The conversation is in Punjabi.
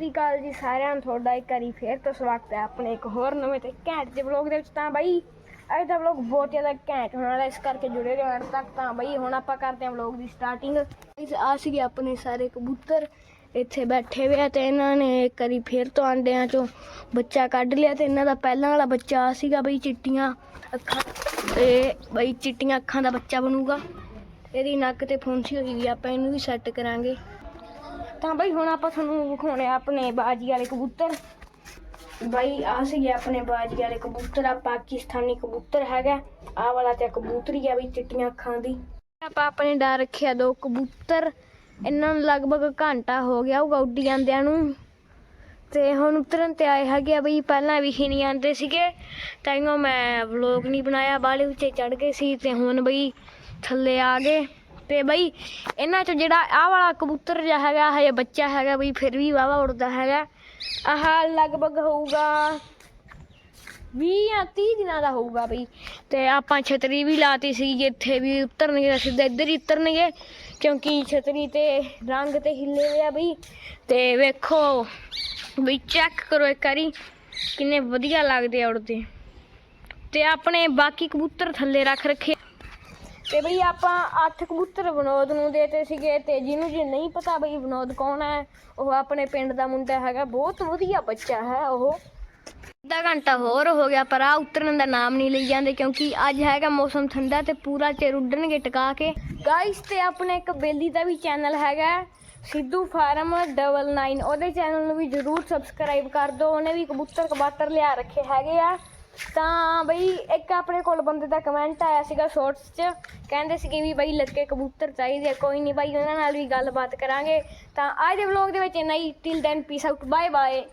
ਸ੍ਰੀ ਅਕਾਲ ਜੀ ਸਾਰਿਆਂ ਨੂੰ, ਤੁਹਾਡਾ ਇੱਕ ਵਾਰੀ ਫੇਰ ਤੋਂ ਸਵਾਗਤ ਹੈ ਆਪਣੇ ਇੱਕ ਹੋਰ ਨਵੇਂ ਤੇ ਘੈਂਟ ਦੇ ਵਲੌਗ ਦੇ ਵਿੱਚ। ਤਾਂ ਬਾਈ, ਅੱਜ ਦਾ ਵਲੌਗ ਬਹੁਤ ਜ਼ਿਆਦਾ ਘੈਂਟ ਹੋਣ ਵਾਲਾ ਇਸ ਕਰਕੇ ਜੁੜੇ ਰਹੋ ਅੰਤ ਤੱਕ। ਤਾਂ ਬਾਈ, ਹੁਣ ਆਪਾਂ ਕਰਦੇ ਹਾਂ ਵਲੌਗ ਦੀ ਸਟਾਰਟਿੰਗ ਇਸ ਆ ਸੀਗੇ ਆਪਣੇ ਸਾਰੇ ਕਬੂਤਰ, ਇੱਥੇ ਬੈਠੇ ਹੋਏ ਆ ਤੇ ਇਹਨਾਂ ਨੇ ਇੱਕ ਵਾਰੀ ਫੇਰ ਤੋਂ ਆਂਡਿਆਂ ਚੋਂ ਬੱਚਾ ਕੱਢ ਲਿਆ ਤੇ ਇਹਨਾਂ ਦਾ ਪਹਿਲਾਂ ਵਾਲਾ ਬੱਚਾ ਆ ਸੀਗਾ ਬਈ ਚਿੱਟੀਆਂ ਅੱਖਾਂ। ਤੇ ਬਈ, ਚਿੱਟੀਆਂ ਅੱਖਾਂ ਦਾ ਬੱਚਾ ਬਣੂਗਾ। ਇਹਦੀ ਨੱਕ ਤੇ ਫੁੰਸੀ ਹੋਈ ਵੀ ਆਪਾਂ ਇਹਨੂੰ ਵੀ ਸੈੱਟ ਕਰਾਂਗੇ। ਤਾਂ ਬਈ ਹੁਣ ਆਪਾਂ ਤੁਹਾਨੂੰ ਵਿਖਾਉਣੇ ਆ ਆਪਣੇ ਬਾਜੀ ਵਾਲੇ ਕਬੂਤਰ। ਬਈ ਆ ਸੀਗੇ ਆਪਣੇ ਬਾਜੀ ਵਾਲੇ ਕਬੂਤਰ ਆ ਪਾਕਿਸਤਾਨੀ ਕਬੂਤਰ ਹੈਗਾ। ਆ ਵਾਲਾ ਤੇ ਕਬੂਤਰੀ ਆ ਬਈ ਚਿੱਟੀਆਂ ਅੱਖਾਂ ਦੀ। ਆਪਾਂ ਆਪਣੇ ਡਰ ਰੱਖਿਆ ਦੋ ਕਬੂਤਰ। ਇਹਨਾਂ ਨੂੰ ਲਗਭਗ ਘੰਟਾ ਹੋ ਗਿਆ ਉਹ ਉੱਡੀ ਜਾਂਦਿਆਂ ਨੂੰ। ਤੇ ਹੁਣ ਉਤਰਨ ਤੇ ਆਏ ਹੈਗੇ ਆ ਬਈ, ਪਹਿਲਾਂ ਵੀ ਹੀ ਨਹੀਂ ਆਂਦੇ ਸੀਗੇ। ਤਾਈਓ ਮੈਂ ਵਲੋਗ ਨਹੀਂ ਬਣਾਇਆ ਬਾਲੇ ਉੱਚੇ ਚੜ ਗਏ ਸੀ ਤੇ ਹੁਣ ਬਈ ਥੱਲੇ ਆ ਗਏ। ਤੇ ਬਈ ਇਹਨਾਂ ਚ ਜਿਹੜਾ ਆਹ ਵਾਲਾ ਕਬੂਤਰ ਜਿਹਾ ਹੈਗਾ ਹਜੇ ਬੱਚਾ ਹੈਗਾ ਬਈ, ਫਿਰ ਵੀ ਵਾਵਾ ਉੜਦਾ ਹੈਗਾ। ਆਹ ਲਗਭਗ ਹੋਊਗਾ 20 ਜਾਂ 30 ਦਿਨਾਂ ਦਾ ਹੋਊਗਾ ਬਈ। ਤੇ ਆਪਾਂ ਛਤਰੀ ਵੀ ਲਾਤੀ ਸੀ, ਜਿੱਥੇ ਵੀ ਉਤਰਨਗੇ, ਸਿੱਧਾ ਇੱਧਰ ਹੀ ਉਤਰਨਗੇ, ਕਿਉਂਕਿ ਛਤਰੀ ਤੇ ਰੰਗ ਤੇ ਹਿੱਲੇ ਹੋਏ ਆ ਬਈ। ਤੇ ਵੇਖੋ, ਬਈ ਚੈੱਕ ਕਰੋ ਇੱਕ ਵਾਰੀ, ਕਿੰਨੇ ਵਧੀਆ ਲੱਗਦੇ ਆ ਉੜਦੇ ਤੇ ਆਪਣੇ ਬਾਕੀ ਕਬੂਤਰ ਥੱਲੇ ਰੱਖ ਰੱਖੇ। ਤੇ ਬਈ ਆਪਾਂ ਅੱਠ ਕਬੂਤਰ ਵਿਨੋਦ ਨੂੰ ਦੇਤੇ ਸੀਗੇ ਤੇ ਜਿਹਨੂੰ ਜੇ ਨਹੀਂ ਪਤਾ ਬਈ ਵਿਨੋਦ ਕੌਣ ਹੈ, ਉਹ ਆਪਣੇ ਪਿੰਡ ਦਾ ਮੁੰਡਾ ਹੈਗਾ, ਬਹੁਤ ਵਧੀਆ ਬੱਚਾ ਹੈ ਉਹ। ਅੱਧਾ ਘੰਟਾ ਹੋਰ ਹੋ ਗਿਆ, ਪਰ ਆ ਉਤਰਨ ਦਾ ਨਾਮ ਨਹੀਂ ਲਈ ਜਾਂਦੇ ਕਿਉਂਕਿ ਅੱਜ ਹੈਗਾ ਮੌਸਮ ਠੰਡਾ ਤੇ ਪੂਰਾ ਚਿਰ ਉੱਡਣਗੇ ਟਿਕਾ ਕੇ। ਗਾਇਸ ਤੇ ਆਪਣੇ ਇੱਕ ਬੇਲੀ ਦਾ ਵੀ ਚੈਨਲ ਹੈਗਾ ਸਿੱਧੂ ਫਾਰਮ 99 ਉਹਦੇ ਚੈਨਲ ਨੂੰ ਵੀ ਜਰੂਰ ਸਬਸਕ੍ਰਾਈਬ ਕਰ ਦਿਓ, ਉਹਨੇ ਵੀ ਕਬੂਤਰ ਕਬਾਤਰ ਲਿਆ ਰੱਖੇ ਹੈਗੇ ਆ। ਤਾਂ ਬਈ ਇੱਕ ਆਪਣੇ ਕੋਲ ਬੰਦੇ ਦਾ ਕਮੈਂਟ ਆਇਆ ਸੀਗਾ ਸ਼ੋਰਟਸ 'ਚ। ਕਹਿੰਦੇ ਸੀਗੇ ਵੀ ਬਈ ਲੱਗੇ ਕਬੂਤਰ ਚਾਹੀਦੇ ਆ। ਕੋਈ ਨਹੀਂ ਬਾਈ ਉਹਨਾਂ ਨਾਲ ਵੀ ਗੱਲਬਾਤ ਕਰਾਂਗੇ। ਤਾਂ ਅੱਜ ਦੇ ਵਲੌਗ ਦੇ ਵਿੱਚ ਇੰਨਾ ਹੀ। Till then peace out bye bye